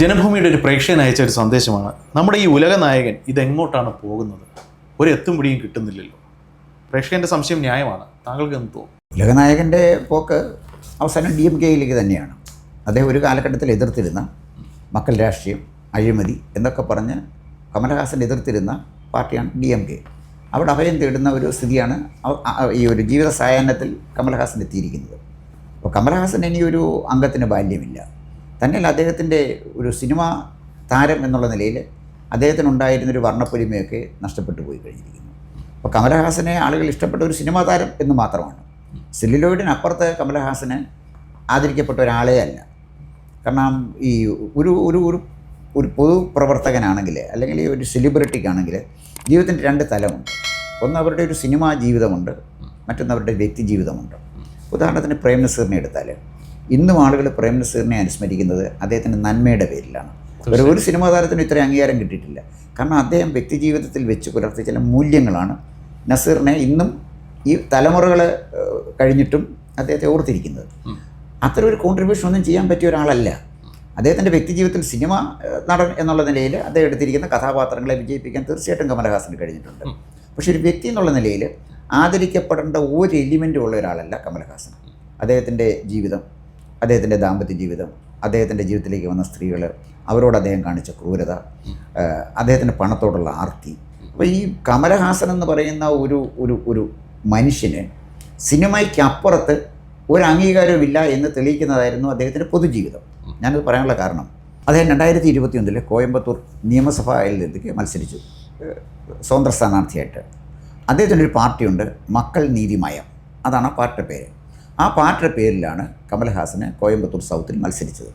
ജനഭൂമിയുടെ ഒരു പ്രേക്ഷകൻ അയച്ച ഒരു സന്ദേശമാണ്. നമ്മുടെ ഈ ഉലക നായകൻ ഇതെങ്ങോട്ടാണ് പോകുന്നത്? ഒരു എത്തും പിടിയും കിട്ടുന്നില്ലല്ലോ. പ്രേക്ഷകന്റെ സംശയം ന്യായമാണ്. താങ്കൾക്ക് എന്ത് തോന്നുന്നു ഉലകനായകന്റെ പോക്ക് അവസാനം ഡി എം കെയിലേക്ക് തന്നെയാണ്. അദ്ദേഹം ഒരു കാലഘട്ടത്തിൽ എതിർത്തിരുന്ന മക്കൾ രാഷ്ട്രീയം അഴിമതി എന്നൊക്കെ പറഞ്ഞ് കമലഹാസൻ എതിർത്തിരുന്ന പാർട്ടിയാണ് ഡി എം കെ. അവിടെ അഭയം തേടുന്ന ഒരു സ്ഥിതിയാണ് ഈ ഒരു ജീവിത സായാഹ്നത്തിൽ കമലഹാസൻ എത്തിയിരിക്കുന്നത്. അപ്പോൾ കമലഹാസൻ ഇനി ഒരു അംഗത്തിന് ബാല്യമില്ല. തന്നെയല്ല അദ്ദേഹത്തിന്റെ ഒരു സിനിമ താരം എന്നുള്ള നിലയിൽ അദ്ദേഹത്തിനുണ്ടായിരുന്നൊരു വർണപ്പൊലിമയൊക്കെ നഷ്ടപ്പെട്ടു പോയി കഴിഞ്ഞിരിക്കുന്നു. അപ്പോൾ കമലഹാസനെ ആളുകൾ ഇഷ്ടപ്പെട്ട ഒരു സിനിമാ താരം എന്ന് മാത്രമാണ്. സെല്ലുലോയിഡിനപ്പുറത്ത് കമലഹാസന് ആദരിക്കപ്പെട്ട ഒരാളേ അല്ല. കാരണം ഈ ഒരു ഒരു ഒരു ഒരു പൊതുപ്രവർത്തകനാണെങ്കിൽ അല്ലെങ്കിൽ ഈ ഒരു സെലിബ്രിറ്റിക്കാണെങ്കിൽ ജീവിതത്തിന്റെ രണ്ട് തലമുണ്ട്. ഒന്ന് അവരുടെ ഒരു സിനിമാ ജീവിതമുണ്ട് മറ്റൊന്ന് അവരുടെ വ്യക്തി ജീവിതമുണ്ട്. ഉദാഹരണത്തിന് പ്രേം നസീറിനെ എടുത്താൽ ഇന്നും ആളുകൾ പ്രേം നസീറിനെ അനുസ്മരിക്കുന്നത് അദ്ദേഹത്തിന്റെ നന്മയുടെ പേരിലാണ്. ഒരു ഒരു സിനിമാ താരത്തിന് ഇത്ര അംഗീകാരം കിട്ടിയിട്ടില്ല. കാരണം അദ്ദേഹം വ്യക്തിജീവിതത്തിൽ വെച്ച് പുലർത്തിയ ചില മൂല്യങ്ങളാണ് നസീറിനെ ഇന്നും ഈ തലമുറകൾ കഴിഞ്ഞിട്ടും അദ്ദേഹത്തെ ഓർത്തിരിക്കുന്നത്. അത്ര ഒരു കോൺട്രിബ്യൂഷൻ ഒന്നും ചെയ്യാൻ പറ്റിയ ഒരാളല്ല. അദ്ദേഹത്തിന്റെ വ്യക്തിജീവിതത്തിൽ സിനിമ നടൻ എന്നുള്ള നിലയിൽ അദ്ദേഹം എടുത്തിരിക്കുന്ന കഥാപാത്രങ്ങളെ വിജയിപ്പിക്കാൻ തീർച്ചയായിട്ടും കമലഹാസന് കഴിഞ്ഞിട്ടുണ്ട്. പക്ഷെ ഒരു വ്യക്തി എന്നുള്ള നിലയിൽ ആദരിക്കപ്പെടേണ്ട ഒരു എലിമെന്റും ഉള്ള ഒരാളല്ല കമലഹാസൻ. അദ്ദേഹത്തിന്റെ ജീവിതം അദ്ദേഹത്തിന്റെ ദാമ്പത്യ ജീവിതം അദ്ദേഹത്തിന്റെ ജീവിതത്തിലേക്ക് വന്ന സ്ത്രീകൾ അവരോട് അദ്ദേഹം കാണിച്ച ക്രൂരത അദ്ദേഹത്തിന്റെ പണത്തോടുള്ള ആർത്തി. അപ്പോൾ ഈ കമലഹാസൻ എന്ന് പറയുന്ന ഒരു ഒരു ഒരു മനുഷ്യന് സിനിമയ്ക്ക് അപ്പുറത്ത് ഒരു അംഗീകാരവുമില്ല എന്ന് തെളിയിക്കുന്നതായിരുന്നു അദ്ദേഹത്തിന്റെ പൊതുജീവിതം. ഞാനത് പറയാനുള്ള കാരണം. അദ്ദേഹം രണ്ടായിരത്തി ഇരുപത്തി ഒന്നിൽ കോയമ്പത്തൂർ നിയമസഭയിലേക്ക് മത്സരിച്ചു സ്വതന്ത്ര സ്ഥാനാർത്ഥിയായിട്ട്. അദ്ദേഹത്തിന്റെ ഒരു പാർട്ടിയുണ്ട് മക്കൾ നീതിമയം അതാണ് ആ പാർട്ടിയുടെ പേര്. ആ പാർട്ടിയുടെ പേരിലാണ് കമൽഹാസന് കോയമ്പത്തൂർ സൗത്തിൽ മത്സരിച്ചത്.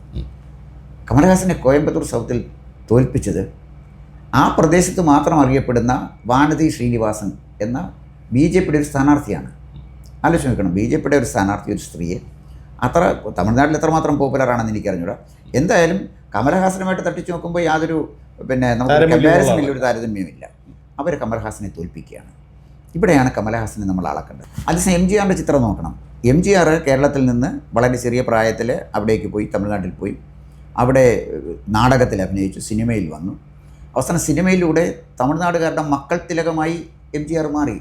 കമൽഹാസനെ കോയമ്പത്തൂർ സൗത്തിൽ തോൽപ്പിച്ചത് ആ പ്രദേശത്ത് മാത്രം അറിയപ്പെടുന്ന വാനതി ശ്രീനിവാസൻ എന്ന ബി ജെ പിയുടെ ഒരു സ്ഥാനാർത്ഥിയാണ്. ആലോചിച്ച് നോക്കണം ബി ജെ പിയുടെ ഒരു സ്ഥാനാർത്ഥി ഒരു സ്ത്രീയെ. അത്ര തമിഴ്നാട്ടിൽ എത്രമാത്രം പോപ്പുലറാണെന്ന് എനിക്ക് എനിക്കറിഞ്ഞൂടാ. എന്തായാലും കമലഹാസനുമായിട്ട് തട്ടിച്ചു നോക്കുമ്പോൾ യാതൊരു പിന്നെ നമുക്ക് കമ്പാരിസണിൽ ഒരു താരതമ്യമില്ല അവർ കമൽഹാസനെ തോൽപ്പിക്കുകയാണ്. ഇവിടെയാണ് കമൽഹാസനെ നമ്മൾ അളക്കേണ്ടത് അതേസമയം എം ജി ആറിന്റെ ചിത്രം നോക്കണം. എം ജി ആർ കേരളത്തിൽ നിന്ന് വളരെ ചെറിയ പ്രായത്തിൽ അവിടേക്ക് പോയി തമിഴ്നാട്ടിൽ പോയി. അവിടെ നാടകത്തിൽ അഭിനയിച്ചു സിനിമയിൽ വന്നു. അവസാനം സിനിമയിലൂടെ തമിഴ്നാടുകാരുടെ മക്കൾ തിലകമായി എം ജി ആർ മാറി.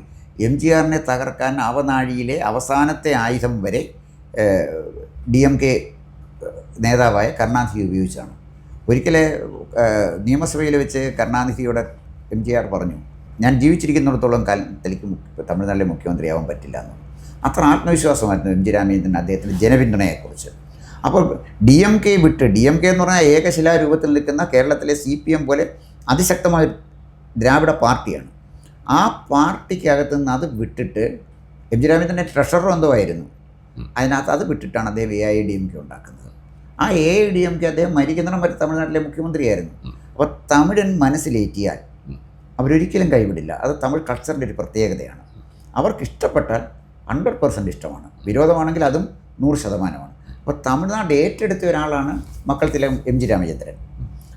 എം ജി ആറിനെ തകർക്കാൻ അവനാഴിയിലെ അവസാനത്തെ ആയുധം വരെ ഡി എം കെ നേതാവായ കരുണാനിധി ഉപയോഗിച്ചാണ്. ഒരിക്കലെ നിയമസഭയിൽ വെച്ച് കരുണാനിധിയോട് എം ജി ആർ പറഞ്ഞു ഞാൻ ജീവിച്ചിരിക്കുന്നിടത്തോളം കാലം തനിക്ക് തമിഴ്നാട്ടിലെ മുഖ്യമന്ത്രിയാവാൻ പറ്റില്ല എന്ന്. അത്ര ആത്മവിശ്വാസമായിരുന്നു എം ജി രാമചന്ദ്രൻ അദ്ദേഹത്തിന്റെ ജനപിന്തുണയെക്കുറിച്ച്. അപ്പോൾ ഡി എം കെ വിട്ട് ഡി എം കെ എന്ന് പറഞ്ഞാൽ ഏകശിലാരൂപത്തിൽ നിൽക്കുന്ന കേരളത്തിലെ സി പി എം പോലെ അതിശക്തമായ ദ്രാവിഡ പാർട്ടിയാണ്. ആ പാർട്ടിക്കകത്ത് നിന്ന് അത് വിട്ടിട്ട് എം ജി രാമചന്ദ്രന്റെ ട്രഷറർ എന്തോ ആയിരുന്നു. അതിനകത്ത് അത് വിട്ടിട്ടാണ് അദ്ദേഹം A I D M K ഉണ്ടാക്കുന്നത്. ആ A I D M K അദ്ദേഹം മരിക്കുന്നിടം വരെ തമിഴ്നാട്ടിലെ മുഖ്യമന്ത്രിയായിരുന്നു. അപ്പോൾ തമിഴൻ മനസ്സിലേറ്റിയാൽ അവരൊരിക്കലും കൈവിടില്ല. അത് തമിഴ് കൾച്ചറിന്റെ ഒരു പ്രത്യേകതയാണ്. അവർക്ക് ഇഷ്ടപ്പെട്ടാൽ ഹൺഡ്രഡ് പെർസെന്റ് ഇഷ്ടമാണ്. വിരോധമാണെങ്കിൽ അതും നൂറ് ശതമാനമാണ്. അപ്പോൾ തമിഴ്നാട് ഏറ്റെടുത്ത ഒരാളാണ് മക്കൾ തിലകം എം ജി രാമചന്ദ്രൻ.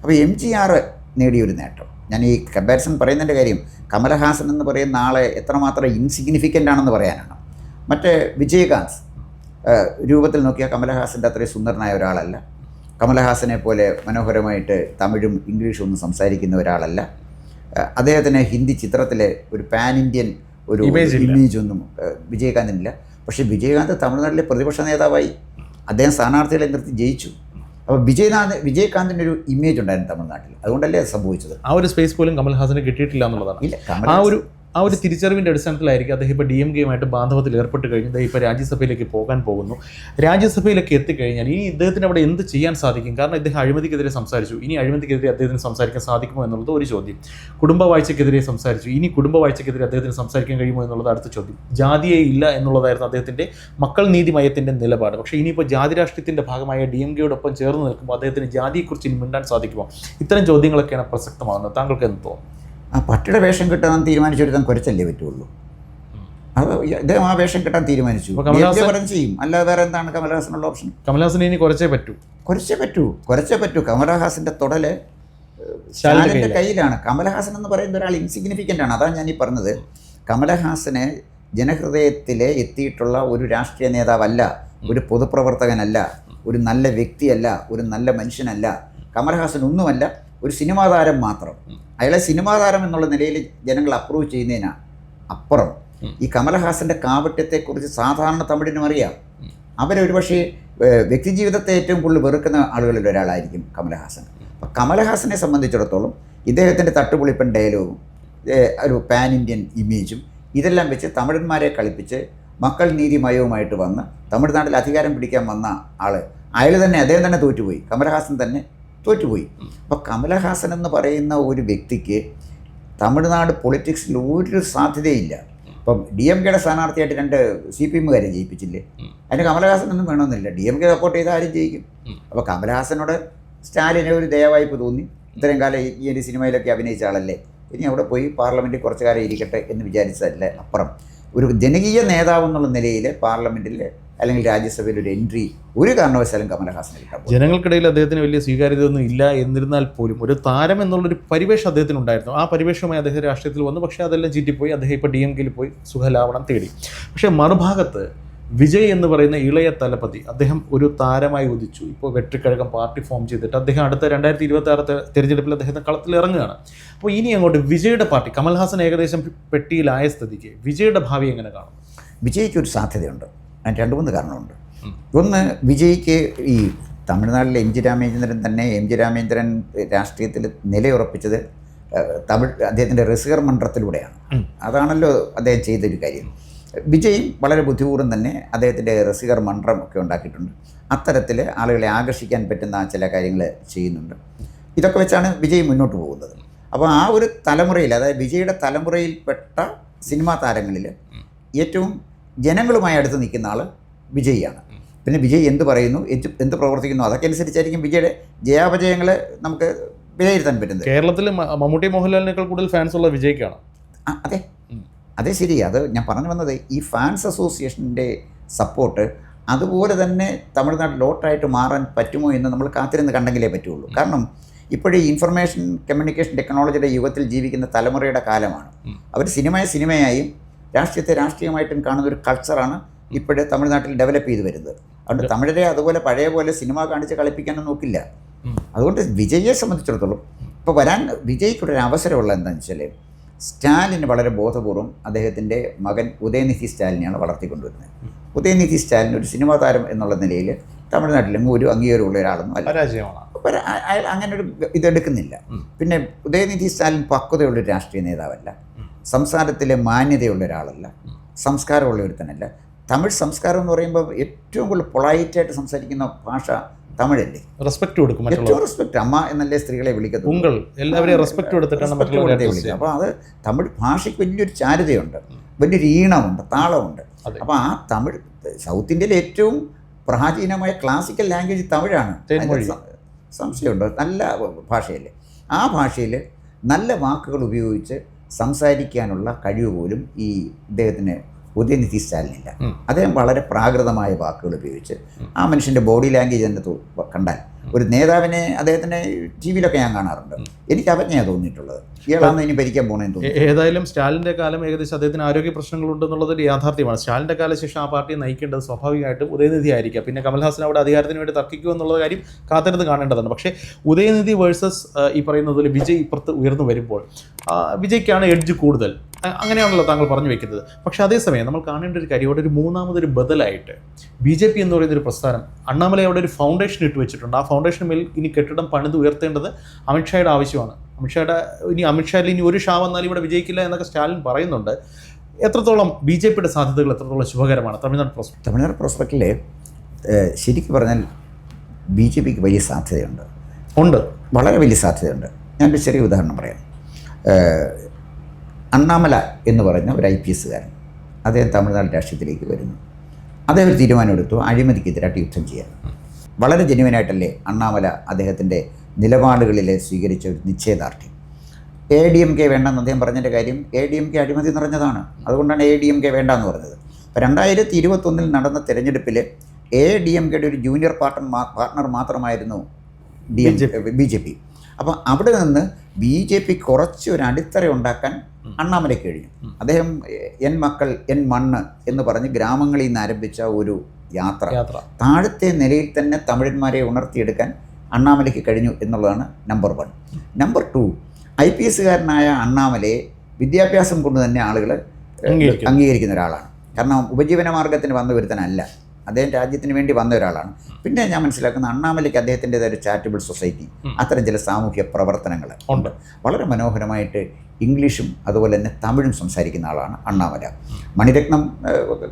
അപ്പോൾ എം ജി ആർ നേടിയൊരു നേട്ടം. ഞാൻ ഈ കമ്പാരിസൺ പറയുന്നതിന്റെ കാര്യം കമലഹാസൻ എന്ന് പറയുന്ന ആളെ എത്രമാത്രം ഇൻസിഗ്നിഫിക്കന്റ് ആണെന്ന് പറയാനാണ്. മറ്റേ വിജയകാന്ത് രൂപത്തിൽ നോക്കിയാൽ കമലഹാസന്റെ അത്രയും സുന്ദരനായ ഒരാളല്ല. കമലഹാസനെ പോലെ മനോഹരമായിട്ട് തമിഴും ഇംഗ്ലീഷും ഒന്നും സംസാരിക്കുന്ന ഒരാളല്ല. അദ്ദേഹത്തിന് ഹിന്ദി ചിത്രത്തിലെ ഒരു പാൻ ഇന്ത്യൻ ഒരു. ഇമേജ് ഒന്നും വിജയകാന്തിനില്ല പക്ഷേ വിജയകാന്ത് തമിഴ്നാട്ടിലെ പ്രതിപക്ഷ നേതാവായി അദ്ദേഹം സ്ഥാനാർത്ഥികളെ നിർത്തി ജയിച്ചു. അപ്പോൾ വിജയനാഥ് വിജയകാന്തിന്റെ ഒരു ഇമേജ് ഉണ്ടായിരുന്നു തമിഴ്നാട്ടിൽ. അതുകൊണ്ടല്ലേ അത് സംഭവിച്ചത്? ആ ഒരു സ്പേസ് പോലും കമൽഹാസന് കിട്ടിയിട്ടില്ല എന്നുള്ളതാണ്. ഇല്ല ആ ഒരു ആ ഒരു തിരിച്ചറിവിന്റെ അടിസ്ഥാനത്തിലായിരിക്കും അദ്ദേഹം ഇപ്പോൾ ഡി എം കെയുമായിട്ട് ബാന്ധവത്തിൽ ഏർപ്പെട്ട് കഴിഞ്ഞു അദ്ദേഹം ഇപ്പോൾ രാജ്യസഭയിലേക്ക് പോകാൻ പോകുന്നു. രാജ്യസഭയിലേക്ക് എത്തിക്കഴിഞ്ഞാൽ ഇനി ഇദ്ദേഹത്തിന് അവിടെ എന്ത് ചെയ്യാൻ സാധിക്കും? കാരണം ഇദ്ദേഹം അഴിമതിക്കെതിരെ സംസാരിച്ചു. ഇനി അഴിമതിക്കെതിരെ അദ്ദേഹത്തിന് സംസാരിക്കാൻ സാധിക്കുമോ എന്നുള്ളത് ഒരു ചോദ്യം. കുടുംബ വാഴ്ചക്കെതിരെ സംസാരിച്ചു. ഇനി കുടുംബ വാഴ്ചക്കെതിരെ അദ്ദേഹത്തിന് സംസാരിക്കാൻ കഴിയുമോ എന്നുള്ളത് അടുത്ത ചോദ്യം. ജാതിയെ ഇല്ല എന്നുള്ളതായിരുന്നു അദ്ദേഹത്തിന്റെ മക്കൾ നീതിമയത്തിന്റെ നിലപാട്. പക്ഷേ ഇനിയിപ്പോൾ ജാതി രാഷ്ട്രീയത്തിന്റെ ഭാഗമായ ഡി എം കെയോടൊപ്പം ചേർന്ന് നിൽക്കുമ്പോൾ അദ്ദേഹത്തിന് ജാതിയെക്കുറിച്ച് ഇനി മിണ്ടാൻ സാധിക്കുമോ? ഇത്തരം ചോദ്യങ്ങളൊക്കെയാണ് പ്രസക്തമാകുന്നത്. താങ്കൾക്ക് എന്ത് തോന്നുന്നു? ആ പട്ടിയുടെ വേഷം കിട്ടാൻ തീരുമാനിച്ചെടുത്താൻ കുറച്ചല്ലേ പറ്റുള്ളൂ. അത് ഇദ്ദേഹം ആ വേഷം കിട്ടാൻ തീരുമാനിച്ചു. പറഞ്ഞു ചെയ്യും. അല്ലാതെ വേറെ എന്താണ് കമലഹാസനുള്ള ഓപ്ഷൻ? കമലഹാസന് ഇനി കുറച്ചേ പറ്റൂ. കുറച്ചേ പറ്റൂ. കുറച്ചേ പറ്റൂ. കമലഹാസന്റെ തുടൽ ശാലിന്റെ. കയ്യിലാണ്. കമലഹാസൻ എന്ന് പറയുന്ന ഒരാൾ ഇൻസിഗ്നിഫിക്കന്റ് ആണ്. അതാണ് ഞാൻ ഈ പറഞ്ഞത്. കമലഹാസന് ജനഹൃദയത്തിലെ എത്തിയിട്ടുള്ള ഒരു രാഷ്ട്രീയ നേതാവല്ല ഒരു പൊതുപ്രവർത്തകനല്ല ഒരു നല്ല വ്യക്തിയല്ല ഒരു നല്ല മനുഷ്യനല്ല. കമലഹാസൻ ഒന്നുമല്ല ഒരു സിനിമാ താരം മാത്രം. അയാളെ സിനിമാ താരം എന്നുള്ള നിലയിൽ ജനങ്ങൾ അപ്രൂവ് ചെയ്യുന്നതിനാ. അപ്പുറം. ഈ കമലഹാസന്റെ കാപട്യത്തെക്കുറിച്ച് സാധാരണ തമിഴിനും അറിയാം. അവരൊരു പക്ഷേ വ്യക്തിജീവിതത്തെ ഏറ്റവും കൂടുതൽ വെറുക്കുന്ന ആളുകളിൽ ഒരാളായിരിക്കും കമലഹാസൻ. അപ്പം കമലഹാസനെ സംബന്ധിച്ചിടത്തോളം ഇദ്ദേഹത്തിന്റെ തട്ടുപൊളിപ്പൻ ഡയലോഗും ഒരു പാൻ ഇന്ത്യൻ ഇമേജും ഇതെല്ലാം വെച്ച് തമിഴന്മാരെ കളിപ്പിച്ച് മക്കൾ നീതിമയവുമായിട്ട് വന്ന് തമിഴ്നാട്ടിൽ അധികാരം പിടിക്കാൻ വന്ന ആൾ അയാൾ തന്നെ അദ്ദേഹം തന്നെ തോറ്റുപോയി. കമലഹാസൻ തന്നെ തോറ്റുപോയി. അപ്പോൾ കമലഹാസൻ എന്ന് പറയുന്ന ഒരു വ്യക്തിക്ക് തമിഴ്നാട് പൊളിറ്റിക്സിൽ ഒരു സാധ്യതയില്ല. ഇപ്പം ഡി എം കെയുടെ സ്ഥാനാർത്ഥിയായിട്ട് രണ്ട് സി പി എമ്മുകാരെ ജയിപ്പിച്ചില്ലേ? അതിന് കമലഹാസനൊന്നും വേണമെന്നില്ല. ഡി എം കെ സപ്പോർട്ട് ചെയ്ത് ആരും ജയിക്കും. അപ്പോൾ കമലഹാസനോട് സ്റ്റാലിന് ഒരു ദയവായ്പ തോന്നി. ഇത്രയും കാലം ഈ- ഈ ഒരു സിനിമയിലൊക്കെ അഭിനയിച്ച ആളല്ലേ? ഇനി അവിടെ പോയി പാർലമെന്റിൽ കുറച്ച് കാലം ഇരിക്കട്ടെ എന്ന് വിചാരിച്ചതല്ലേ. അപ്പുറം ഒരു ജനകീയ നേതാവ് എന്നുള്ള നിലയിൽ പാർലമെന്റിൽ അല്ലെങ്കിൽ രാജ്യസഭയിൽ ഒരു എൻട്രി ഒരു കാരണവശാലും കമലഹാസന് കിട്ടാം. ജനങ്ങൾക്കിടയിൽ അദ്ദേഹത്തിന് വലിയ സ്വീകാര്യത ഒന്നും ഇല്ല എന്നിരുന്നാൽ പോലും ഒരു താരം എന്നുള്ളൊരു പരിവേഷം അദ്ദേഹത്തിന് ഉണ്ടായിരുന്നു ആ പരിവേഷവുമായി അദ്ദേഹം രാഷ്ട്രീയത്തിൽ വന്നു. പക്ഷേ അതെല്ലാം ചീറ്റിപ്പോയി. അദ്ദേഹം ഇപ്പോൾ ഡി എം കെയിൽ പോയി സുഖലാവണം തേടി. പക്ഷേ മറുഭാഗത്ത് വിജയ് എന്ന് പറയുന്ന ഇളയ തലപതി അദ്ദേഹം ഒരു താരമായി ഉദിച്ചു. ഇപ്പോൾ വെട്ടിക്കഴകം പാർട്ടി ഫോം ചെയ്തിട്ട് അദ്ദേഹം അടുത്ത രണ്ടായിരത്തി ഇരുപത്തി ആറ് തെരഞ്ഞെടുപ്പിൽ അദ്ദേഹത്തെ കളത്തിൽ ഇറങ്ങുകയാണ്. അപ്പോൾ ഇനി അങ്ങോട്ട് വിജയുടെ പാർട്ടി കമൽഹാസൻ ഏകദേശം പെട്ടിയിലായ സ്ഥിതിക്ക് വിജയുടെ ഭാവി എങ്ങനെ കാണും? വിജയ്ക്ക് ഒരു സാധ്യതയുണ്ട്. അതിന് രണ്ട് മൂന്ന് കാരണമുണ്ട്. ഒന്ന് വിജയ്ക്ക് ഈ തമിഴ്നാട്ടിലെ എം ജി രാമചന്ദ്രൻ തന്നെ എം ജി രാമചന്ദ്രൻ രാഷ്ട്രീയത്തിൽ നിലയുറപ്പിച്ചത് തമിഴ് അദ്ദേഹത്തിന്റെ റസികർ മണ്ഡലത്തിലൂടെയാണ്. അതാണല്ലോ അദ്ദേഹം ചെയ്തൊരു കാര്യം. വിജയും വളരെ ബുദ്ധിപൂർവം തന്നെ അദ്ദേഹത്തിന്റെ റസികർ മന്ത്രം ഒക്കെ ഉണ്ടാക്കിയിട്ടുണ്ട്. അത്തരത്തിൽ ആളുകളെ ആകർഷിക്കാൻ പറ്റുന്ന ചില കാര്യങ്ങൾ ചെയ്യുന്നുണ്ട്. ഇതൊക്കെ വെച്ചാണ് വിജയ് മുന്നോട്ട് പോകുന്നത്. അപ്പോൾ ആ ഒരു തലമുറയിൽ അതായത് വിജയുടെ തലമുറയിൽപ്പെട്ട സിനിമാ താരങ്ങളിൽ ഏറ്റവും ജനങ്ങളുമായി അടുത്ത് നിൽക്കുന്ന ആൾ വിജയിയാണ്. പിന്നെ വിജയ് എന്ത് പറയുന്നു? എന്ത് എന്ത് പ്രവർത്തിക്കുന്നു? അതൊക്കെ അനുസരിച്ചായിരിക്കും വിജയുടെ ജയാപജയങ്ങൾ നമുക്ക് വിലയിരുത്താൻ പറ്റുന്നത്. കേരളത്തിൽ മമ്മൂട്ടി മോഹൻലാലിനേക്കാൾ കൂടുതൽ ഫാൻസ് ഉള്ള വിജയ്ക്കാണ്. അതെ. അതെ ശരി. അത് ഞാൻ പറഞ്ഞു വന്നത് ഈ ഫാൻസ് അസോസിയേഷന്റെ സപ്പോർട്ട് അതുപോലെ തന്നെ തമിഴ്നാട്ടിൽ ലോട്ടായിട്ട് മാറാൻ പറ്റുമോ എന്ന് നമ്മൾ കാത്തിരുന്ന് കണ്ടെങ്കിലേ പറ്റുള്ളൂ. കാരണം ഇപ്പോഴീ ഇൻഫർമേഷൻ കമ്മ്യൂണിക്കേഷൻ ടെക്നോളജിയുടെ യുഗത്തിൽ ജീവിക്കുന്ന തലമുറയുടെ കാലമാണ്. അവർ സിനിമയെ സിനിമയായും രാഷ്ട്രീയത്തെ രാഷ്ട്രീയമായിട്ടും കാണുന്ന ഒരു കൾച്ചറാണ് ഇപ്പോഴേ തമിഴ്നാട്ടിൽ ഡെവലപ്പ് ചെയ്ത് വരുന്നത്. അതുകൊണ്ട് തമിഴരെ അതുപോലെ പഴയ പോലെ സിനിമ കാണിച്ച് കളിപ്പിക്കാനൊന്നും നോക്കില്ല. അതുകൊണ്ട് വിജയെ സംബന്ധിച്ചിടത്തോളം ഇപ്പോൾ വരാൻ വിജയ്ക്കൊരു അവസരമുള്ള എന്താണെന്ന് വെച്ചാൽ സ്റ്റാലിന് വളരെ ബോധപൂർവം അദ്ദേഹത്തിന്റെ മകൻ ഉദയനിധി സ്റ്റാലിനെയാണ് വളർത്തിക്കൊണ്ടുവരുന്നത്. ഉദയനിധി സ്റ്റാലിൻ ഒരു സിനിമാ താരം എന്നുള്ള നിലയിൽ തമിഴ്നാട്ടിലെങ്ങും ഒരു അംഗീകാരമുള്ള ഒരാളൊന്നും അല്ല. അയാൾ അങ്ങനെ ഒരു ഇതെടുക്കുന്നില്ല. പിന്നെ ഉദയനിധി സ്റ്റാലിൻ പക്വതയുള്ള രാഷ്ട്രീയ നേതാവല്ല. സംസാരത്തിലെ മാന്യതയുള്ള ഒരാളല്ല. സംസ്കാരമുള്ള ഒരുത്തനല്ല. തമിഴ് സംസ്കാരം എന്ന് പറയുമ്പോൾ ഏറ്റവും കൂടുതൽ പൊളൈറ്റായിട്ട് സംസാരിക്കുന്ന ഭാഷ തമിഴല്ലേ? റെസ്പെക്ട് കൊടുക്കും ഏറ്റവും റെസ്പെക്ട് അമ്മ എന്നല്ലേ സ്ത്രീകളെ വിളിക്കുന്നത്? ഉങ്കൾ. എല്ലാവരെയും റെസ്പെക്ട് കൊടുത്തിട്ടാണ് Respect മറ്റുള്ളവരെ വിളിക്കുക. അപ്പോൾ അത് തമിഴ് ഭാഷയ്ക്ക് വലിയൊരു ചാരുതയുണ്ട്. വലിയൊരു ഈണമുണ്ട് താളമുണ്ട്. അപ്പോൾ ആ തമിഴ് സൗത്ത് ഇന്ത്യയിലെ ഏറ്റവും പ്രാചീനമായ ക്ലാസിക്കൽ ലാംഗ്വേജ് തമിഴാണ്. സംശയമുണ്ട്. നല്ല ഭാഷയല്ലേ? ആ ഭാഷയിൽ നല്ല വാക്കുകൾ ഉപയോഗിച്ച് സംസാരിക്കാനുള്ള കഴിവ് പോലും ഈ ഇദ്ദേഹത്തിന് ഉദയനിധി സ്റ്റാലിനില്ല. അദ്ദേഹം വളരെ പ്രാകൃതമായ വാക്കുകൾ ഉപയോഗിച്ച് ആ മനുഷ്യന്റെ ബോഡി ലാംഗ്വേജ് തന്നെ തോ- കണ്ടാൽ ഒരു നേതാവിനെ അദ്ദേഹത്തിന്റെ ടി വിയിലൊക്കെ ഞാൻ കാണാറുണ്ട്. എനിക്ക് അവജ്ഞയാണ് തോന്നിയിട്ടുള്ളത്. ഇയാളാണ് ഇനി ഭരിക്കാൻ പോകണമെന്ന് തോന്നുന്നു. ഏ- ഏതായാലും സ്റ്റാലിന്റെ കാലം ഏകദേശം അദ്ദേഹത്തിന് ആരോഗ്യ പ്രശ്നങ്ങളുണ്ടെന്നുള്ളത് ഒരു യാഥാർത്ഥ്യമാണ് സ്റ്റാലിന്റെ കാലശേഷം ആ പാർട്ടിയെ നയിക്കേണ്ടത് സ്വാഭാവികമായിട്ടും ഉദയനിധി ആയിരിക്കാം. പിന്നെ കമൽഹാസൻ അവിടെ അധികാരത്തിന് വേണ്ടി തർക്കിക്കുമോ എന്നുള്ള കാര്യം കാത്തിരുന്ന് കാണേണ്ടതാണ്. പക്ഷേ ഉദയനിധി വേഴ്സസ് ഈ പറയുന്നത് പോലെ വിജയ് ഇപ്പുറത്ത് ഉയർന്നു വരുമ്പോൾ വിജയ്ക്കാണ് എഡ്ജ് കൂടുതൽ. അങ്ങനെയാണല്ലോ താങ്കൾ പറഞ്ഞു വെക്കുന്നത്. പക്ഷേ അതേസമയം നമ്മൾ കാണേണ്ട ഒരു കാര്യം അവിടെ ഒരു മൂന്നാമതൊരു ബദലായിട്ട് ബി ജെ പി എന്ന് പറയുന്ന ഒരു പ്രസ്ഥാനം അണ്ണാമലൈ അവിടെ ഒരു ഫൗണ്ടേഷൻ ഇട്ട് വെച്ചിട്ടുണ്ട്. ആ ഫൗണ്ടേഷൻ മേൽ ഇനി കെട്ടിടം പണിത് ഉയർത്തേണ്ടത് അമിത്ഷായുടെ ആവശ്യമാണ്. അമിത്ഷായുടെ ഇനി അമിത്ഷായിൽ ഇനി ഒരു ഷാ വന്നാലും ഇവിടെ വിജയിക്കില്ല എന്നൊക്കെ സ്റ്റാലിൻ പറയുന്നുണ്ട്. എത്രത്തോളം ബി ജെ പിയുടെ സാധ്യതകൾ എത്രത്തോളം ശുഭകരമാണ്? തമിഴ്നാട് പ്രോസ്പെക്ട് തമിഴ്നാട് പ്രോസ്പെക്റ്റിൽ ശരിക്കും പറഞ്ഞാൽ ബി ജെ പിക്ക് വലിയ സാധ്യതയുണ്ട്. ഉണ്ട്. വളരെ വലിയ സാധ്യതയുണ്ട്. ഞാനൊരു ചെറിയ ഉദാഹരണം പറയാം. അണ്ണാമല എന്ന് പറഞ്ഞ ഒരു ഐ പി എസ്സുകാരൻ അദ്ദേഹം തമിഴ്നാട് രാഷ്ട്രീയത്തിലേക്ക് വരുന്നു. അദ്ദേഹം ഒരു തീരുമാനമെടുത്തു അഴിമതിക്കെതിരായിട്ട് യുദ്ധം ചെയ്യാൻ. വളരെ ജെന്യുവനായിട്ടല്ലേ അണ്ണാമല അദ്ദേഹത്തിന്റെ നിലപാടുകളിൽ സ്വീകരിച്ച ഒരു നിശ്ചയദാർഢ്യം? എ ഡി എം കെ വേണ്ടെന്ന് അദ്ദേഹം പറഞ്ഞതിന്റെ കാര്യം എ ഡി എം കെ അഴിമതി നിറഞ്ഞതാണ്. അതുകൊണ്ടാണ് എ ഡി എം കെ വേണ്ടെന്ന് പറഞ്ഞത്. അപ്പോൾ രണ്ടായിരത്തി ഇരുപത്തൊന്നിൽ നടന്ന തെരഞ്ഞെടുപ്പിൽ എ ഡി എം കെയുടെ ഒരു ജൂനിയർ പാർട്ടൺ പാർട്ണർ മാത്രമായിരുന്നു D M B J P. അപ്പോൾ അവിടെ നിന്ന് ബി ജെ പി കുറച്ച് ഒരു അടിത്തറ ഉണ്ടാക്കാൻ അണ്ണാമലയ്ക്ക് കഴിഞ്ഞു. അദ്ദേഹം എൻ മക്കൾ എൻ മണ്ണ് എന്ന് പറഞ്ഞ് ഗ്രാമങ്ങളിൽ നിന്ന് ആരംഭിച്ച ഒരു യാത്ര. യാത്ര. താഴത്തെ നിലയിൽ തന്നെ തമിഴന്മാരെ ഉണർത്തിയെടുക്കാൻ അണ്ണാമലയ്ക്ക് കഴിഞ്ഞു എന്നുള്ളതാണ് number one. Number two I P എസ്സുകാരനായ അണ്ണാമലയെ വിദ്യാഭ്യാസം കൊണ്ട് തന്നെ ആളുകൾ അംഗീകരിക്കുന്ന ഒരാളാണ്. കാരണം ഉപജീവന മാർഗത്തിന് വന്ന ഒരുത്തനല്ല. അദ്ദേഹം രാജ്യത്തിന് വേണ്ടി വന്ന ഒരാളാണ്. പിന്നെ ഞാൻ മനസ്സിലാക്കുന്ന അണ്ണാമലയ്ക്ക് അദ്ദേഹത്തിന്റെതായ ഒരു ചാരിറ്റബിൾ സൊസൈറ്റി. അത്തരം ചില സാമൂഹ്യ പ്രവർത്തനങ്ങൾ ഉണ്ട്. വളരെ മനോഹരമായിട്ട് ഇംഗ്ലീഷും അതുപോലെ തന്നെ തമിഴും സംസാരിക്കുന്ന ആളാണ് അണ്ണാമല. മണിരത്നം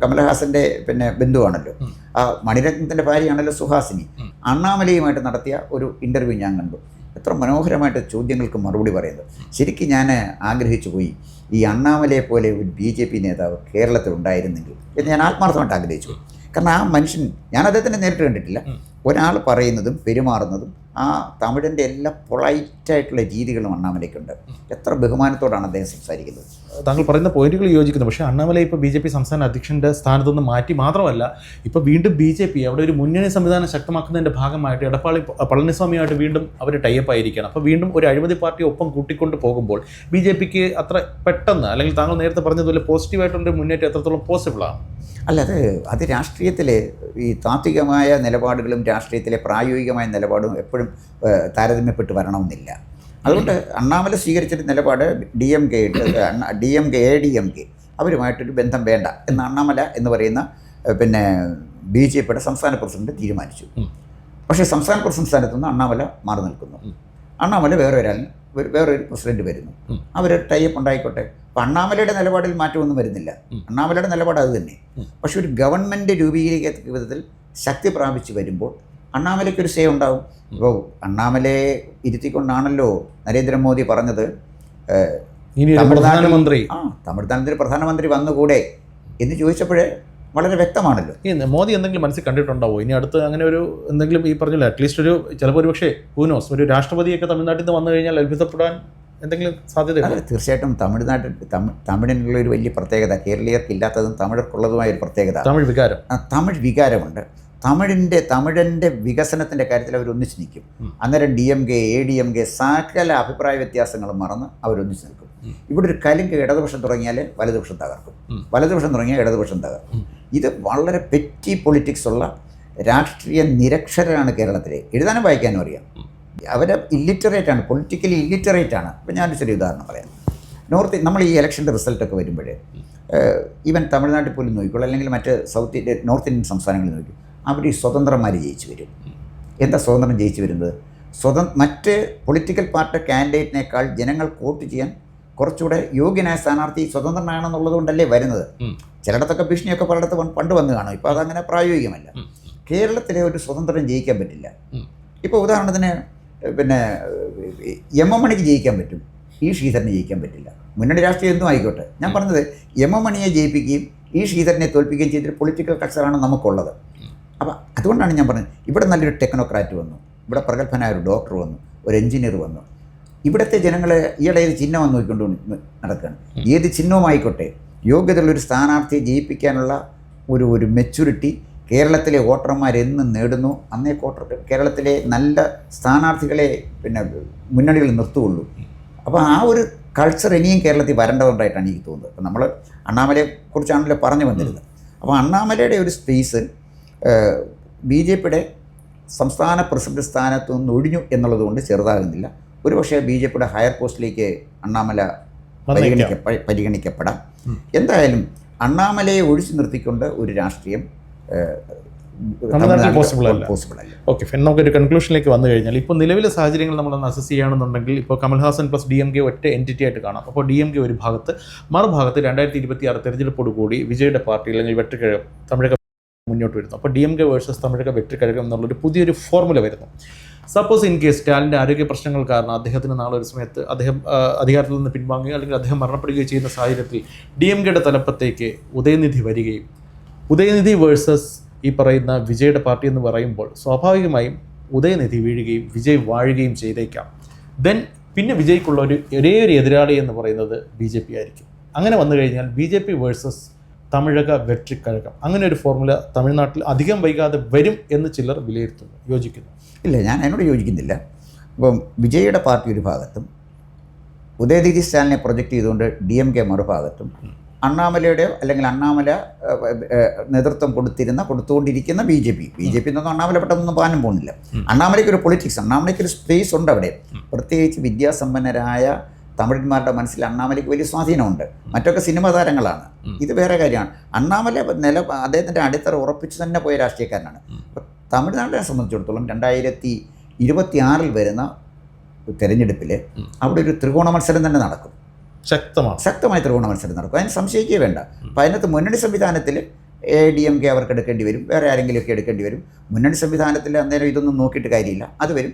കമലഹാസന്റെ പിന്നെ ബന്ധുവാണല്ലോ. ആ മണിരത്നത്തിന്റെ ഭാര്യയാണല്ലോ സുഹാസിനി. അണ്ണാമലയുമായിട്ട് നടത്തിയ ഒരു ഇന്റർവ്യൂ ഞാൻ കണ്ടു. എത്ര മനോഹരമായിട്ട് ചോദ്യങ്ങൾക്ക് മറുപടി പറയുന്നത് ശരിക്കും ഞാൻ ആഗ്രഹിച്ചു പോയി ഈ അണ്ണാമലയെ പോലെ ഒരു ബി ജെ പി നേതാവ് കേരളത്തിൽ ഉണ്ടായിരുന്നെങ്കിൽ എന്ന് ഞാൻ ആത്മാർത്ഥമായിട്ട് ആഗ്രഹിച്ചു. കാരണം ആ മനുഷ്യൻ ഞാൻ അദ്ദേഹത്തിനെ നേരിട്ട് കണ്ടിട്ടില്ല. ഒരാൾ പറയുന്നതും പെരുമാറുന്നതും ആ തമിഴിന്റെ എല്ലാ പൊളൈറ്റായിട്ടുള്ള രീതികളും അണ്ണാമലയ്ക്കുണ്ട്. എത്ര ബഹുമാനത്തോടാണ് അദ്ദേഹം സംസാരിക്കുന്നത്? താങ്കൾ പറയുന്ന പോയിന്റുകൾ യോജിക്കുന്നു. പക്ഷേ അണ്ണാമല ഇപ്പോൾ ബി ജെ പി സംസ്ഥാന അധ്യക്ഷന്റെ സ്ഥാനത്ത് നിന്ന് മാറ്റി മാത്രമല്ല ഇപ്പോൾ വീണ്ടും ബി ജെ പി അവിടെ ഒരു മുന്നണി സംവിധാനം ശക്തമാക്കുന്നതിന്റെ ഭാഗമായിട്ട് എടപ്പാളി പളനിസ്വാമിയായിട്ട് വീണ്ടും അവർ ടൈപ്പ് ആയിരിക്കണം അപ്പോൾ വീണ്ടും ഒരു അഴിമതി പാർട്ടി ഒപ്പം കൂട്ടിക്കൊണ്ട് പോകുമ്പോൾ ബി ജെ പിക്ക് അത്ര പെട്ടെന്ന് അല്ലെങ്കിൽ താങ്കൾ നേരത്തെ പറഞ്ഞതുപോലെ പോസിറ്റീവായിട്ടുള്ള മുന്നേറ്റം എത്രത്തോളം പോസിബിളാണ് അല്ല അത് അത് രാഷ്ട്രീയത്തിലെ ഈ താത്വികമായ നിലപാടുകളും രാഷ്ട്രീയത്തിലെ പ്രായോഗികമായ നിലപാടും എപ്പോഴും താരതമ്യപ്പെട്ട് വരണമെന്നില്ല. അതുകൊണ്ട് അണ്ണാമല സ്വീകരിച്ചൊരു നിലപാട് D M K D M K A D M K അവരുമായിട്ടൊരു ബന്ധം വേണ്ട എന്ന് അണ്ണാമല എന്ന് പറയുന്ന പിന്നെ ബി ജെ പിയുടെ സംസ്ഥാന പ്രസിഡന്റ് തീരുമാനിച്ചു. പക്ഷേ സംസ്ഥാന പ്രസിഡന്റ് സ്ഥാനത്ത് നിന്ന് അണ്ണാമല മാറി നിൽക്കുന്നു. അണ്ണാമല വേറെ ഒരാൾ വേറൊരു പ്രസിഡന്റ് വരുന്നു. അവരൊരു ടൈപ്പ് ഉണ്ടായിക്കോട്ടെ. അപ്പം അണ്ണാമലയുടെ നിലപാടിൽ മാറ്റമൊന്നും വരുന്നില്ല. അണ്ണാമലയുടെ നിലപാട് അത് തന്നെ. പക്ഷെ ഒരു ഗവൺമെന്റ് രൂപീകരിക്കുന്ന വിധത്തിൽ ശക്തി പ്രാപിച്ചു വരുമ്പോൾ അണ്ണാമലയ്ക്ക് ഒരു സേ ഉണ്ടാവും. ഇപ്പോൾ അണ്ണാമലയെ ഇരുത്തിക്കൊണ്ടാണല്ലോ നരേന്ദ്രമോദി പറഞ്ഞത്. പ്രധാനമന്ത്രി. ആ തമിഴ്നാട്ടിൽ പ്രധാനമന്ത്രി വന്നുകൂടെ എന്ന് ചോദിച്ചപ്പോഴേ വളരെ വ്യക്തമാണല്ലോ. ഇനി മോദി എന്തെങ്കിലും മനസ്സിൽ കണ്ടിട്ടുണ്ടാവോ? ഇനി അടുത്ത് അങ്ങനെ ഒരു എന്തെങ്കിലും ഈ പറഞ്ഞില്ല അറ്റ്ലീസ്റ്റ് ഒരു ചിലപ്പോൾ ഒരു പക്ഷേ ഹൂനോസ് ഒരു രാഷ്ട്രപതിയൊക്കെ തമിഴ്നാട്ടിൽ നിന്ന് വന്നു കഴിഞ്ഞാൽ അത്ഭുതപ്പെടാൻ എന്തെങ്കിലും സാധ്യത അല്ല തീർച്ചയായിട്ടും തമിഴ്നാട്ടിൽ തമിഴ് തമിഴിനുള്ള ഒരു വലിയ പ്രത്യേകത കേരളീയർക്ക് ഇല്ലാത്തതും തമിഴർക്കുള്ളതുമായ ഒരു പ്രത്യേകത. തമിഴ് വികാരം. ആ തമിഴ് വികാരമുണ്ട്. തമിഴിന്റെ തമിഴിന്റെ വികസനത്തിന്റെ കാര്യത്തിൽ അവർ ഒന്നിച്ച് നിൽക്കും. അന്നേരം D M K A D M K സകല അഭിപ്രായ വ്യത്യാസങ്ങളും മറന്ന് അവരൊന്നിച്ച് നിൽക്കും. ഇവിടെ ഒരു കലിങ്ക് ഇടതുപക്ഷം തുടങ്ങിയാൽ വലതുപക്ഷം തകർക്കും. വലതുപക്ഷം തുടങ്ങിയാൽ ഇടതുപക്ഷം തകർക്കും. ഇത് വളരെ പെറ്റി പൊളിറ്റിക്സ് ഉള്ള രാഷ്ട്രീയ നിരക്ഷരാണ് കേരളത്തിലെ. എഴുതാനും വായിക്കാനും അറിയാം. അവർ ഇല്ലിറ്ററേറ്റ് ആണ് പൊളിറ്റിക്കലി ഇല്ലിറ്ററേറ്റ് ആണ്. ഇപ്പം ഞാനൊരു ചെറിയ ഉദാഹരണം പറയാം. നോർത്ത് നമ്മൾ ഈ ഇലക്ഷന്റെ റിസൾട്ടൊക്കെ വരുമ്പോൾ ഈവൻ തമിഴ്നാട്ടിൽ പോലും നോക്കിക്കോളൂ. അല്ലെങ്കിൽ മറ്റ് സൗത്ത് ഇന്ത്യ നോർത്ത് ഇന്ത്യൻ സംസ്ഥാനങ്ങളിൽ നോക്കി അവർ ഈ സ്വതന്ത്രന്മാർ ജയിച്ചു വരും. എന്താ സ്വതന്ത്രം ജയിച്ചു വരുന്നത്? സ്വതം മറ്റ് പൊളിറ്റിക്കൽ പാർട്ടി കാൻഡിഡേറ്റിനേക്കാൾ ജനങ്ങൾ വോട്ട് ചെയ്യാൻ കുറച്ചുകൂടെ യോഗ്യനായ സ്ഥാനാർത്ഥി സ്വതന്ത്രനാണെന്നുള്ളത് കൊണ്ടല്ലേ വരുന്നത്. ചിലയിടത്തൊക്കെ ഭീഷണിയൊക്കെ പലയിടത്ത് പണ്ട് വന്ന് കാണും. ഇപ്പോൾ അതങ്ങനെ പ്രായോഗികമല്ല. കേരളത്തിലെ ഒരു സ്വതന്ത്രം ജയിക്കാൻ പറ്റില്ല. ഇപ്പോൾ ഉദാഹരണത്തിന് പിന്നെ എം എം മണിക്ക് ജയിക്കാൻ പറ്റും. ഈ ശ്രീധരനെ ജയിക്കാൻ പറ്റില്ല. മുന്നണി രാഷ്ട്രീയം എന്തും ആയിക്കോട്ടെ. ഞാൻ പറഞ്ഞത് എം എം മണിയെ ജയിപ്പിക്കുകയും ഈ ശ്രീധരനെ തോൽപ്പിക്കുകയും ചെയ്തൊരു പൊളിറ്റിക്കൽ കൾച്ചറാണ് നമുക്കുള്ളത്. അപ്പം അതുകൊണ്ടാണ് ഞാൻ പറഞ്ഞത് ഇവിടെ നല്ലൊരു ടെക്നോക്രാറ്റ് വന്നു ഇവിടെ പ്രഗത്ഭനായ ഒരു ഡോക്ടർ വന്നു ഒരു എഞ്ചിനീയർ വന്നു. ഇവിടുത്തെ ജനങ്ങളെ ഈയിടെ ഏത് ചിഹ്നം വന്ന് നോക്കിക്കൊണ്ട് നടക്കുകയാണ് ഏത് ചിഹ്നവുമായിക്കോട്ടെ യോഗ്യതയുള്ള ഒരു സ്ഥാനാർത്ഥിയെ ജയിപ്പിക്കാനുള്ള ഒരു ഒരു മെച്യൂരിറ്റി കേരളത്തിലെ വോട്ടർമാരെന്നും നേടുന്നു. അന്നേ വോട്ടർ കേരളത്തിലെ നല്ല സ്ഥാനാർത്ഥികളെ പിന്നെ മുന്നണികൾ നിർത്തുകയുള്ളൂ. അപ്പോൾ ആ ഒരു കൾച്ചർ ഇനിയും കേരളത്തിൽ വരേണ്ടതുണ്ടായിട്ടാണ് എനിക്ക് തോന്നുന്നത്. അപ്പോൾ നമ്മൾ അണ്ണാമലയെ കുറിച്ചാണല്ലോ പറഞ്ഞു വന്നിരുന്നത്. അപ്പോൾ അണ്ണാമലയുടെ ഒരു സ്പേസ് ബി ജെ പിയുടെ സംസ്ഥാന പ്രസിഡന്റ് സ്ഥാനത്ത് നിന്ന് ഒഴിഞ്ഞു എന്നുള്ളത് കൊണ്ട് ചെറുതാകുന്നില്ല. ഒരുപക്ഷെ ബി ജെ പിയുടെ ഹയർ പോസ്റ്റിലേക്ക് അണ്ണാമല പരിഗണിക്ക പരിഗണിക്കപ്പെടാം. എന്തായാലും അണ്ണാമലയെ ഒഴിച്ചു നിർത്തിക്കൊണ്ട് ഒരു രാഷ്ട്രീയം ഓക്കെ നമുക്കൊരു കൺക്ലൂഷനിലേക്ക് വന്നു കഴിഞ്ഞാൽ ഇപ്പോൾ നിലവിലെ സാഹചര്യങ്ങൾ നമ്മളൊന്ന് അസസ് ചെയ്യുകയാണെന്നുണ്ടെങ്കിൽ ഇപ്പോൾ Kamal Haasan plus D M K ഒറ്റ എന്റിറ്റി ആയിട്ട് കാണാം. അപ്പോൾ ഡി എം കെ ഒരു ഭാഗത്ത് മറുഭാഗത്ത് രണ്ടായിരത്തി ഇരുപത്തി ആറ് തെരഞ്ഞെടുപ്പോടുകൂടി വിജയുടെ പാർട്ടി അല്ലെങ്കിൽ വെട്ടുകിഴ തമിഴക മുന്നോട്ട് വരുന്നു. അപ്പോൾ D M K versus Tamizhaga Vettrikazhagam എന്നുള്ളൊരു പുതിയൊരു ഫോർമുല വരുന്നു. സപ്പോസ് ഇൻ കേസ് സ്റ്റാലിന്റെ ആരോഗ്യ പ്രശ്നങ്ങൾ കാരണം അദ്ദേഹത്തിന് നാളെ ഒരു സമയത്ത് അദ്ദേഹം അധികാരത്തിൽ നിന്ന് പിൻവാങ്ങുകയോ അല്ലെങ്കിൽ അദ്ദേഹം മരണപ്പെടുകയോ ചെയ്യുന്ന സാഹചര്യത്തിൽ ഡി എം കെയുടെ തലപ്പത്തേക്ക് ഉദയനിധി വരികയും ഉദയനിധി വേഴ്സസ് ഈ പറയുന്ന വിജയുടെ പാർട്ടി എന്ന് പറയുമ്പോൾ സ്വാഭാവികമായും ഉദയനിധി വീഴുകയും വിജയ് വാഴുകയും ചെയ്തേക്കാം. ദെൻ പിന്നെ വിജയ്ക്കുള്ള ഒരു ഒരേ ഒരു എതിരാളി എന്ന് പറയുന്നത് ബി ജെ പി ആയിരിക്കും. അങ്ങനെ വന്നു കഴിഞ്ഞാൽ B J P versus Tamizhaga Vettrikazhagam അങ്ങനെ ഒരു ഫോർമുല തമിഴ്നാട്ടിൽ അധികം വൈകാതെ വരും എന്ന് ചിലർ വിലയിരുത്തുന്നു യോജിക്കുന്നു. ഇല്ല ഞാൻ അതിനോട് യോജിക്കുന്നില്ല. ഇപ്പം വിജയയുടെ പാർട്ടി ഒരു ഭാഗത്തും ഉദയനിധി സ്റ്റാലിനെ പ്രൊജക്റ്റ് ചെയ്തുകൊണ്ട് ഡി എം കെ മറുഭാഗത്തും അണ്ണാമലയുടെ അല്ലെങ്കിൽ അണ്ണാമല നേതൃത്വം കൊടുത്തിരുന്ന കൊടുത്തുകൊണ്ടിരിക്കുന്ന B J P. B J P എന്നൊന്നും അണ്ണാമല പെട്ടെന്നൊന്നും പാനും പോകുന്നില്ല. അണ്ണാമലയ്ക്ക് ഒരു പൊളിറ്റിക്സ് അണ്ണാമലയ്ക്ക് ഒരു സ്പേസ് ഉണ്ട് അവിടെ. പ്രത്യേകിച്ച് വിദ്യാസമ്പന്നരായ തമിഴന്മാരുടെ മനസ്സിൽ അണ്ണാമലയ്ക്ക് വലിയ സ്വാധീനമുണ്ട്. മറ്റൊക്കെ സിനിമ താരങ്ങളാണ്. ഇത് വേറെ കാര്യമാണ്. അണ്ണാമല നില അദ്ദേഹത്തിന്റെ അടിത്തറ ഉറപ്പിച്ച് തന്നെ പോയ രാഷ്ട്രീയക്കാരനാണ്. തമിഴ്നാടിനെ സംബന്ധിച്ചിടത്തോളം രണ്ടായിരത്തി ഇരുപത്തി ആറിൽ വരുന്ന തെരഞ്ഞെടുപ്പിൽ അവിടെ ഒരു ത്രികോണ മത്സരം തന്നെ നടക്കും. ശക്തമാണ്. ശക്തമായ ത്രികോണ മത്സരം നടക്കും. അതിന് സംശയിക്കുക വേണ്ട. അപ്പം അതിനകത്ത് മുന്നണി സംവിധാനത്തിൽ എ ഡി എം കെ അവർക്ക് എടുക്കേണ്ടി വരും. വേറെ ആരെങ്കിലുമൊക്കെ എടുക്കേണ്ടി വരും. മുന്നണി സംവിധാനത്തിൽ അന്നേരം ഇതൊന്നും നോക്കിയിട്ട് കാര്യമില്ല. അത് വരും.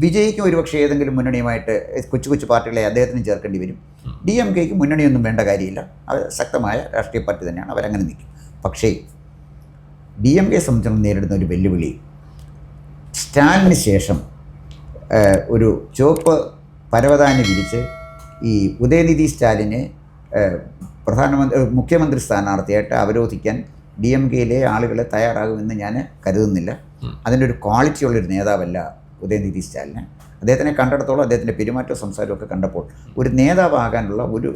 വിജയിക്കും ഒരുപക്ഷെ ഏതെങ്കിലും മുന്നണിയുമായിട്ട് കൊച്ചു കൊച്ചു പാർട്ടികളെ അദ്ദേഹത്തിന് ചേർക്കേണ്ടി വരും. ഡി എം കെക്ക് മുന്നണിയൊന്നും വേണ്ട കാര്യമില്ല. അവർ ശക്തമായ രാഷ്ട്രീയ പാർട്ടി തന്നെയാണ്. അവരങ്ങനെ നിൽക്കും. പക്ഷേ ഡി എം കെ സംബന്ധിച്ചിടത്തോളം നേരിടുന്ന ഒരു വെല്ലുവിളി സ്റ്റാലിന് ശേഷം ഒരു ചുവപ്പ് പരവതാനി വിരിച്ച് ഈ ഉദയനിധി സ്റ്റാലിനെ പ്രധാനമന്ത്രി മുഖ്യമന്ത്രി സ്ഥാനാർത്ഥിയായിട്ട് അവരോധിക്കാൻ ഡി എം കെയിലെ ആളുകളെ തയ്യാറാകുമെന്ന് ഞാൻ കരുതുന്നില്ല. അതിന്റെ ഒരു ക്വാളിറ്റി ഉള്ളൊരു നേതാവല്ല ഉദയനിധി സ്റ്റാലിന്. അദ്ദേഹത്തിനെ കണ്ടിടത്തോളം അദ്ദേഹത്തിന്റെ പെരുമാറ്റവും സംസാരവും ഒക്കെ കണ്ടപ്പോൾ ഒരു നേതാവാകാനുള്ള ഒരു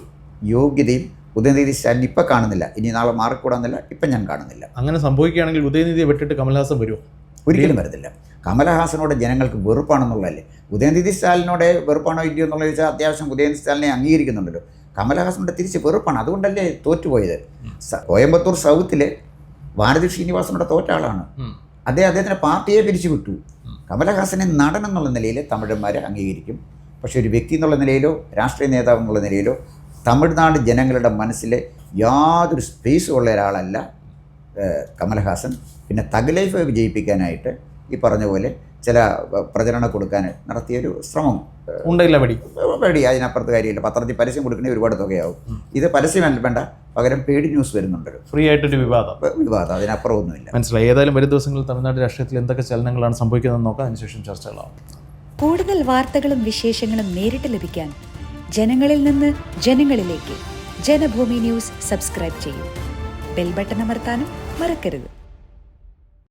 യോഗ്യതയും ഉദയനിധി സ്റ്റാലിന് ഇപ്പം കാണുന്നില്ല. ഇനി നാളെ മാറിക്കൂടാന്നില്ല ഇപ്പം ഞാൻ കാണുന്നില്ല. അങ്ങനെ സംഭവിക്കുകയാണെങ്കിൽ ഉദയനിധിയെ വിട്ടിട്ട് കമൽഹാസൻ വരുമോ ഒരിക്കലും വരത്തില്ല. കമലഹാസനോട് ജനങ്ങൾക്ക് വെറുപ്പാണെന്നുള്ളതല്ലേ? ഉദയനിധി സ്റ്റാലിനോട് വെറുപ്പാണോ ഇല്ലയോ എന്നുള്ളത് വെച്ചാൽ അത്യാവശ്യം ഉദയനിധി സ്റ്റാലിനെ അംഗീകരിക്കുന്നുണ്ടല്ലോ. കമലഹാസനോട് തിരിച്ച് വെറുപ്പാണ്. അതുകൊണ്ടല്ലേ തോറ്റുപോയത്? കോയമ്പത്തൂർ സൗത്തിൽ ഭാരതി ശ്രീനിവാസനോട് തോറ്റ ആളാണ്. അദ്ദേഹം അദ്ദേഹത്തിന്റെ പാർട്ടിയെ പിരിച്ചു വിട്ടു കമലഹാസനെ നടൻ എന്നുള്ള നിലയിൽ തമിഴന്മാരെ അംഗീകരിക്കും. പക്ഷേ ഒരു വ്യക്തി എന്നുള്ള നിലയിലോ രാഷ്ട്രീയ നേതാവ് എന്നുള്ള നിലയിലോ തമിഴ്നാട് ജനങ്ങളുടെ മനസ്സിൽ യാതൊരു സ്പേസും ഉള്ള ഒരാളല്ല കമൽഹാസൻ പിന്നെ തഗ് ലൈഫ് വിജയിപ്പിക്കാനായിട്ട് ഈ പറഞ്ഞ പോലെ ചില പ്രചരണം കൊടുക്കാൻ നടത്തിയൊരു ശ്രമം. ഉണ്ടല്ല പടി പേടി അതിനപ്പുറത്ത് കാര്യമില്ല. പത്രത്തിൽ പരസ്യം കൊടുക്കണേ ഒരുപാട് തുകയാവും. ഇത് പരസ്യം വേണ്ട. പകരം പേടി ന്യൂസ് വരുന്നുണ്ടല്ലോ ഫ്രീ ആയിട്ടൊരു വിവാദം. വിവാദം. അതിനപ്പുറം ഒന്നുമില്ല മനസ്സിലായി. ഏതായാലും വരും ദിവസങ്ങളിൽ തമിഴ്നാട് രാഷ്ട്രീയത്തിൽ എന്തൊക്കെ ചലനങ്ങളാണ് സംഭവിക്കുന്നതെന്ന് നോക്കാം. അതിനുശേഷം ചർച്ചകളാവും. കൂടുതൽ വാർത്തകളും വിശേഷങ്ങളും നേരിട്ട് ലഭിക്കാൻ ജനങ്ങളിൽ നിന്ന് ജനങ്ങളിലേക്ക് ജനഭൂമി ന്യൂസ് സബ്സ്ക്രൈബ് ചെയ്യും. ബെൽബട്ടൺ അമർത്താനും മറക്കരുത്.